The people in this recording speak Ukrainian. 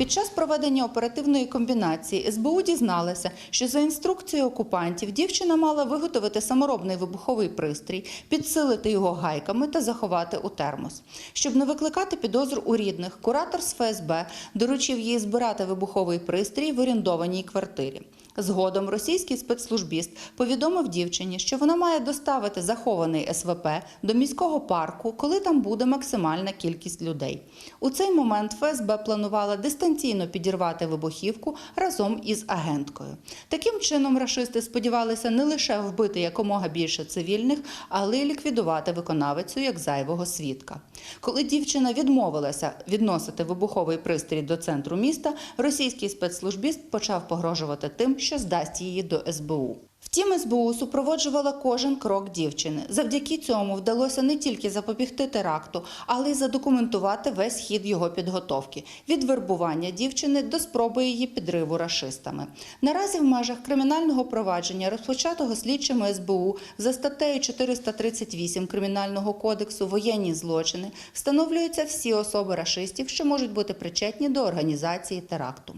Під час проведення оперативної комбінації СБУ дізналася, що за інструкцією окупантів дівчина мала виготовити саморобний вибуховий пристрій, підсилити його гайками та заховати у термос. Щоб не викликати підозр у рідних, куратор з ФСБ доручив їй збирати вибуховий пристрій в орендованій квартирі. Згодом російський спецслужбіст повідомив дівчині, що вона має доставити захований СВП до міського парку, коли там буде максимальна кількість людей. У цей момент ФСБ планувала дистанційно підірвати вибухівку разом із агенткою. Таким чином, рашисти сподівалися не лише вбити якомога більше цивільних, але й ліквідувати виконавицю як зайвого свідка. Коли дівчина відмовилася відносити вибуховий пристрій до центру міста, російський спецслужбіст почав погрожувати тим, що здасть її до СБУ. Втім, СБУ супроводжувала кожен крок дівчини. Завдяки цьому вдалося не тільки запобігти теракту, але й задокументувати весь хід його підготовки від вербування дівчини до спроби її підриву рашистами. Наразі в межах кримінального провадження, розпочатого слідчими СБУ за статтею 438 Кримінального кодексу воєнні злочини, встановлюються всі особи рашистів, що можуть бути причетні до організації теракту.